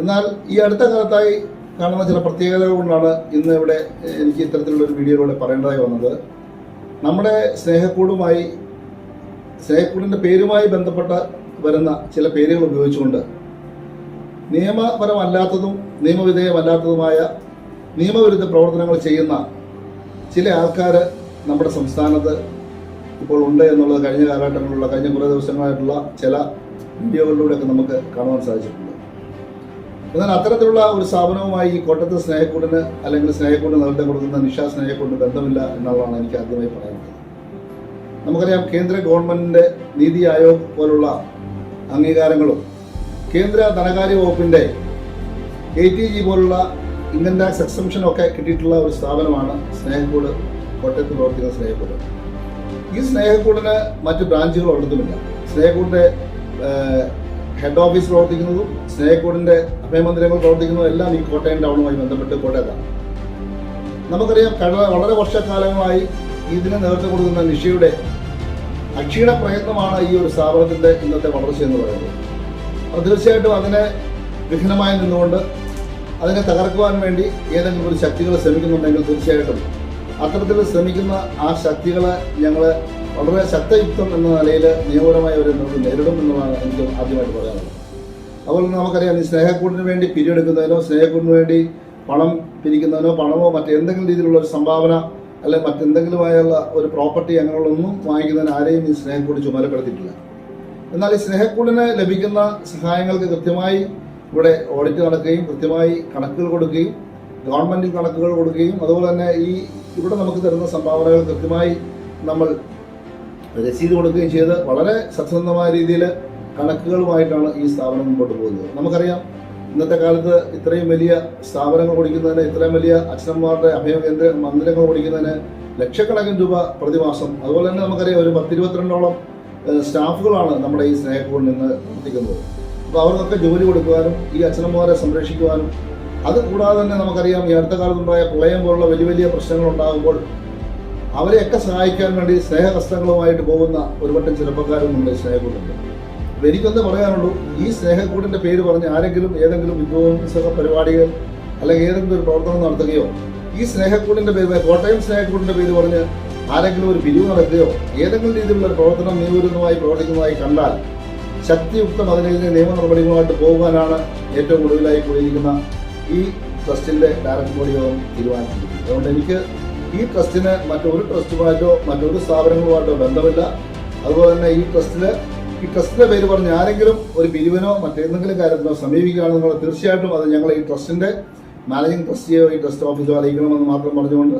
എന്നാൽ ഈ അടുത്ത കാലത്തായി കാണുന്ന ചില പ്രത്യേകതകൾ കൊണ്ടാണ് ഇന്ന് ഇവിടെ എനിക്ക് ഇത്തരത്തിലുള്ള ഒരു വീഡിയോയിലൂടെ പറയേണ്ടതായി വന്നത്. നമ്മുടെ സ്നേഹക്കൂടുമായി സ്നേഹക്കൂടിന്റെ പേരുമായി ബന്ധപ്പെട്ട വരുന്ന ചില പേരുകൾ ഉപയോഗിച്ചുകൊണ്ട് നിയമപരമല്ലാത്തതും നിയമവിധേയമല്ലാത്തതുമായ നിയമവിരുദ്ധ പ്രവർത്തനങ്ങൾ ചെയ്യുന്ന ചില ആൾക്കാർ നമ്മുടെ സംസ്ഥാനത്ത് ഇപ്പോൾ ഉണ്ട് എന്നുള്ളത് കഴിഞ്ഞ കാലഘട്ടങ്ങളിലുള്ള കഴിഞ്ഞ കുറേ ദിവസങ്ങളായിട്ടുള്ള ചില വീഡിയോകളിലൂടെയൊക്കെ നമുക്ക് കാണുവാൻ സാധിച്ചിട്ടുണ്ട്. എന്നാൽ അത്തരത്തിലുള്ള ഒരു സ്ഥാപനവുമായി ഈ കോട്ടയത്ത് സ്നേഹക്കൂടിന് അല്ലെങ്കിൽ സ്നേഹക്കൂടിന് നേതൃത്വം കൊടുക്കുന്ന നിഷ സ്നേഹക്കൂടിന് ബന്ധമില്ല എന്നുള്ളതാണ് എനിക്ക് ആദ്യമായി പറയാനുള്ളത്. നമുക്കറിയാം കേന്ദ്ര ഗവൺമെന്റിന്റെ നീതി ആയോഗ് പോലുള്ള അംഗീകാരങ്ങളും കേന്ദ്ര ധനകാര്യ വകുപ്പിന്റെ എ ടി ജി പോലുള്ള ഇൻകം ടാക്സ് എക്സംഷനൊക്കെ കിട്ടിയിട്ടുള്ള ഒരു സ്ഥാപനമാണ് സ്നേഹക്കൂട് കോട്ടയത്ത് പ്രവർത്തിക്കുന്ന സ്നേഹക്കൂട്. ഈ സ്നേഹക്കൂടിന് മറ്റ് ബ്രാഞ്ചുകൾ ഒരിടത്തുമില്ല സ്നേഹക്കൂടിന്റെ ഹെഡ് ഓഫീസ് പ്രവർത്തിക്കുന്നതും സ്നേഹക്കൂടിന്റെ അഭയമന്ദിരങ്ങൾ പ്രവർത്തിക്കുന്നതും എല്ലാം ഈ കോട്ടയം ടൗണുമായി ബന്ധപ്പെട്ട് കോട്ടയത്താണ്. നമുക്കറിയാം കഴിഞ്ഞ വളരെ വർഷക്കാലങ്ങളായി ഇതിന് നേതൃത്വം കൊടുക്കുന്ന നിഷയുടെ അക്ഷീണ പ്രയത്നമാണ് ഈ ഒരു സ്ഥാപനത്തിന്റെ ഇന്നത്തെ വളർച്ച എന്ന് പറയുന്നത്. അപ്പോൾ തീർച്ചയായിട്ടും അതിനെ വിഘ്നമായി നിന്നുകൊണ്ട് അതിനെ തകർക്കുവാൻ വേണ്ടി ഏതെങ്കിലും ഒരു ശക്തികൾ ശ്രമിക്കുന്നുണ്ടെങ്കിൽ തീർച്ചയായിട്ടും അത്തരത്തിൽ ശ്രമിക്കുന്ന ആ ശക്തികളെ ഞങ്ങൾ വളരെ ശക്തയുക്തം എന്ന നിലയിൽ നിയമപരമായ ഒരു നേരിടും എന്നുള്ളതാണ് എനിക്ക് ആദ്യമായിട്ട് പറയാനുള്ളത്. അതുപോലെ തന്നെ നമുക്കറിയാം ഈ സ്നേഹക്കൂടിന് വേണ്ടി പിരിയെടുക്കുന്നതിനോ സ്നേഹക്കൂടിന് വേണ്ടി പണം പിരിക്കുന്നതിനോ പണമോ മറ്റെന്തെങ്കിലും രീതിയിലുള്ള ഒരു സംഭാവന അല്ലെങ്കിൽ മറ്റെന്തെങ്കിലുമായുള്ള ഒരു പ്രോപ്പർട്ടി അങ്ങനെയുള്ളൊന്നും വാങ്ങിക്കുന്നതിന് ആരെയും ഈ സ്നേഹക്കൂട് ചുമതലപ്പെടുത്തിയിട്ടില്ല. എന്നാൽ ഈ സ്നേഹക്കൂടിന് ലഭിക്കുന്ന സഹായങ്ങൾക്ക് കൃത്യമായി ഇവിടെ ഓഡിറ്റ് നടക്കുകയും കൃത്യമായി കണക്കുകൾ കൊടുക്കുകയും ഗവൺമെന്റ് കണക്കുകൾ കൊടുക്കുകയും അതുപോലെ തന്നെ ഈ ഇവിടെ നമുക്ക് തരുന്ന സംഭാവനകൾ കൃത്യമായി നമ്മൾ രസീത് കൊടുക്കുകയും ചെയ്ത് വളരെ സത്യസന്ധമായ രീതിയിൽ കണക്കുകളുമായിട്ടാണ് ഈ സ്ഥാപനം മുമ്പോട്ട് പോകുന്നത്. നമുക്കറിയാം ഇന്നത്തെ കാലത്ത് ഇത്രയും വലിയ സ്ഥാപനങ്ങൾ ഓടിക്കുന്നതിന് ഇത്രയും വലിയ അച്ഛനമ്മമാരുടെ അഭയ കേന്ദ്ര മന്ദിരങ്ങൾ ഓടിക്കുന്നതിന് ലക്ഷക്കണക്കിന് രൂപ പ്രതിമാസം. അതുപോലെ തന്നെ നമുക്കറിയാം ഒരു പത്തിരുപത്തിരണ്ടോളം സ്റ്റാഫുകളാണ് നമ്മുടെ ഈ സ്നേഹക്കൂടിൽ നിന്ന് പ്രവർത്തിക്കുന്നത് അപ്പോൾ അവർക്കൊക്കെ ജോലി കൊടുക്കുവാനും ഈ അച്ഛനമ്മമാരെ സംരക്ഷിക്കുവാനും അത് കൂടാതെ തന്നെ നമുക്കറിയാം ഈ അടുത്ത കാലത്തുണ്ടായ പ്രളയം പോലുള്ള വലിയ വലിയ പ്രശ്നങ്ങൾ ഉണ്ടാകുമ്പോൾ അവരെയൊക്കെ സഹായിക്കാൻ വേണ്ടി സ്നേഹഹസ്തങ്ങളുമായിട്ട് പോകുന്ന ഒരുപറ്റം ചെറുപ്പക്കാരും നമ്മുടെ സ്നേഹക്കൂടുണ്ട് അപ്പോൾ എനിക്കൊന്ന് പറയാനുള്ളൂ ഈ സ്നേഹക്കൂടിന്റെ പേര് പറഞ്ഞ് ആരെങ്കിലും ഏതെങ്കിലും വിധ്വംസക പരിപാടികൾ അല്ലെങ്കിൽ ഏതെങ്കിലും ഒരു പ്രവർത്തനം നടത്തുകയോ ഈ സ്നേഹക്കൂടിന്റെ പേര് കോട്ടയം സ്നേഹക്കൂടിന്റെ പേര് പറഞ്ഞ് ആരെങ്കിലും ഒരു പിരിവ് നടത്തുകയോ ഏതെങ്കിലും രീതിയിലുള്ള പ്രവർത്തനം നിയമവിരുദ്ധമായി പ്രവർത്തിക്കുന്നതായി കണ്ടാൽ ശക്തിയുക്തം അതിനെതിരെ നിയമ നടപടികളുമായിട്ട് പോകാനാണ് ഏറ്റവും ഒടുവിലായി കൂടിയിരിക്കുന്ന ഈ ട്രസ്റ്റിന്റെ ഡയറക്ട് ബോഡി യോഗം തീരുമാനിച്ചിരിക്കുന്നത് അതുകൊണ്ട് എനിക്ക് ഈ ട്രസ്റ്റിന് മറ്റൊരു ട്രസ്റ്റുമായിട്ടോ മറ്റൊരു സ്ഥാപനങ്ങളുമായിട്ടോ ബന്ധമില്ല. അതുപോലെ തന്നെ ഈ ട്രസ്റ്റിൽ ഈ ട്രസ്റ്റിന്റെ പേര് പറഞ്ഞ് ആരെങ്കിലും ഒരു പിരിവിനോ മറ്റേതെങ്കിലും കാര്യത്തിനോ സമീപിക്കുകയാണെന്ന് നിങ്ങൾ തീർച്ചയായിട്ടും അത് ഞങ്ങൾ ഈ ട്രസ്റ്റിന്റെ മാനേജിംഗ് ട്രസ്റ്റിയോ ഈ ട്രസ്റ്റ് ഓഫീസോ അറിയിക്കണമെന്ന് മാത്രം പറഞ്ഞുകൊണ്ട്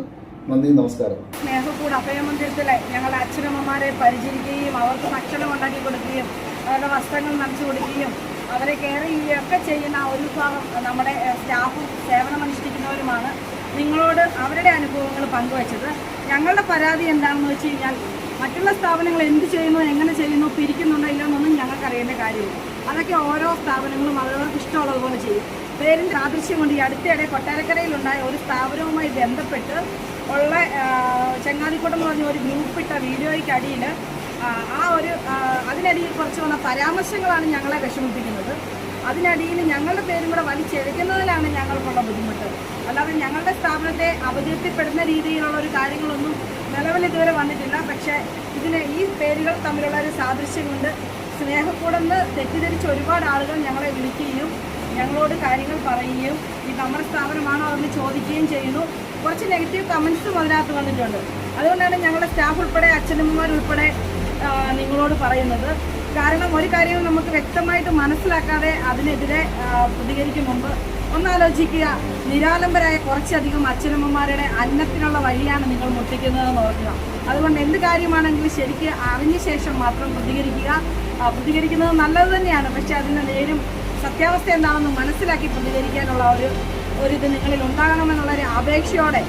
നന്ദി നമസ്കാരം. സ്നേഹക്കൂട് അഭയമന്ദിരത്തിലെ ഞങ്ങളുടെ അച്ഛനമ്മമാരെ പരിചരിക്കുകയും അവർക്ക് ഭക്ഷണം ഉണ്ടാക്കി കൊടുക്കുകയും അവരുടെ വസ്ത്രങ്ങൾ നനച്ചു കൊടുക്കുകയും അവരെ കെയർ ചെയ്യുകയൊക്കെ ചെയ്യുന്ന ഒരു വിഭാഗം നമ്മുടെ സ്റ്റാഫും സേവനമനുഷ്ഠിക്കുന്നവരുമാണ് നിങ്ങളോട് അവരുടെ അനുഭവങ്ങൾ പങ്കുവച്ചത്. ഞങ്ങളുടെ പരാതി എന്താണെന്ന് വെച്ച് കഴിഞ്ഞാൽ മറ്റുള്ള സ്ഥാപനങ്ങൾ എന്ത് ചെയ്യുന്നു എങ്ങനെ ചെയ്യുന്നു പിരിക്കുന്നുണ്ടോ ഇല്ലയോ എന്നൊന്നും ഞങ്ങൾക്ക് അറിയേണ്ട കാര്യമില്ല. അതൊക്കെ ഓരോ സ്ഥാപനങ്ങളും അവരവർക്ക് ഇഷ്ടമുള്ളതുപോലെ ചെയ്യും. പേരിന്റെ ആദൃശ്യം കൊണ്ട് ഈ അടുത്തിടെ കൊട്ടാരക്കരയിലുണ്ടായ ഒരു സ്ഥാപനവുമായി ബന്ധപ്പെട്ട് ഉള്ള ചങ്ങാതിക്കോട്ടം എന്ന് പറഞ്ഞ ഒരു ഗ്രൂപ്പ് ഇട്ട വീഡിയോയ്ക്ക് അടിയിൽ ആ ഒരു അതിനടിയിൽ കുറച്ച് വന്ന പരാമർശങ്ങളാണ് ഞങ്ങളെ വിഷമിപ്പിക്കുന്നത്. അതിനടിയിൽ ഞങ്ങളുടെ പേരും കൂടെ വലിച്ചെഴുക്കുന്നതിലാണ് ഞങ്ങൾക്കുള്ള ബുദ്ധിമുട്ട്. അല്ലാതെ ഞങ്ങളുടെ സ്ഥാപനത്തെ അപകീർത്തിപ്പെടുന്ന രീതിയിലുള്ള ഒരു കാര്യങ്ങളൊന്നും നിലവിൽ ഇതുവരെ വന്നിട്ടില്ല. പക്ഷേ ഇതിന് ഈ പേരുകൾ തമ്മിലുള്ള ഒരു സാദൃശ്യം കൊണ്ട് സ്നേഹക്കൂടെന്ന് തെറ്റിദ്ധരിച്ച് ഒരുപാട് ആളുകൾ ഞങ്ങളെ വിളിക്കുകയും ഞങ്ങളോട് കാര്യങ്ങൾ പറയുകയും ഈ നമ്മുടെ സ്ഥാപനമാണോ എന്ന് ചോദിക്കുകയും ചെയ്യുന്നു. കുറച്ച് നെഗറ്റീവ് കമൻസും അതിനകത്ത് വന്നിട്ടുണ്ട്. അതുകൊണ്ടാണ് ഞങ്ങളുടെ സ്റ്റാഫ് ഉൾപ്പെടെ ആ, നിങ്ങളോട് പറയുന്നത്. കാരണം ഒരു കാര്യവും നമുക്ക് വ്യക്തമായിട്ട് മനസ്സിലാക്കാതെ അതിനെതിരെ പ്രതികരിക്കും മുമ്പ് ഒന്നാലോചിക്കുക. നിരാലംബരായ കുറച്ചധികം അച്ഛനമ്മമാരുടെ അന്നത്തിനുള്ള വഴിയാണ് നിങ്ങൾ മുട്ടിക്കുന്നതെന്ന് ഓർക്കുക. അതുകൊണ്ട് എന്ത് കാര്യമാണെങ്കിലും ശരിക്ക് അറിഞ്ഞ ശേഷം മാത്രം പ്രതികരിക്കുക. പ്രതികരിക്കുന്നത് നല്ലത് തന്നെയാണ്. പക്ഷെ അതിന് നേരും സത്യാവസ്ഥ എന്താണെന്ന് മനസ്സിലാക്കി പ്രതികരിക്കാനുള്ള ഒരു ഒരു ഇത് നിങ്ങളിൽ ഉണ്ടാകണമെന്നുള്ള ഒരു അപേക്ഷയോടെ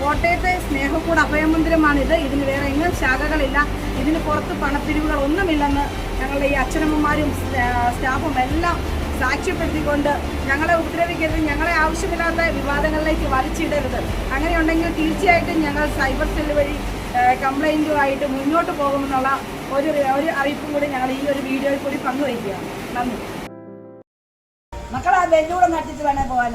കോട്ടയത്തെ സ്നേഹക്കൂട് അഭയമന്ദിരമാണിത്. ഇതിന് വേറെ എങ്ങും ശാഖകളില്ല. ഇതിന് പുറത്ത് പണപ്പിരിവുകൾ ഒന്നുമില്ലെന്ന് ഞങ്ങളുടെ ഈ അച്ഛനമ്മമാരും സ്റ്റാഫും എല്ലാം സാക്ഷ്യപ്പെടുത്തിക്കൊണ്ട് ഞങ്ങളെ ഉപദ്രവിക്കരുത് ഞങ്ങളെ ആവശ്യമില്ലാത്ത വിവാദങ്ങളിലേക്ക് വലിച്ചിടരുത്. അങ്ങനെയുണ്ടെങ്കിൽ തീർച്ചയായിട്ടും ഞങ്ങൾ സൈബർ സെൽ വഴി കംപ്ലൈന്റുമായിട്ട് മുന്നോട്ട് പോകുമെന്നുള്ള ഒരു ഒരു അറിയിപ്പും കൂടി ഞങ്ങൾ ഈ ഒരു വീഡിയോയിൽ കൂടി പങ്കുവയ്ക്കുക നന്ദി. മക്കളെ ബെല്ലൂടെ നട്ടിട്ട് വേണേ പോകാൻ.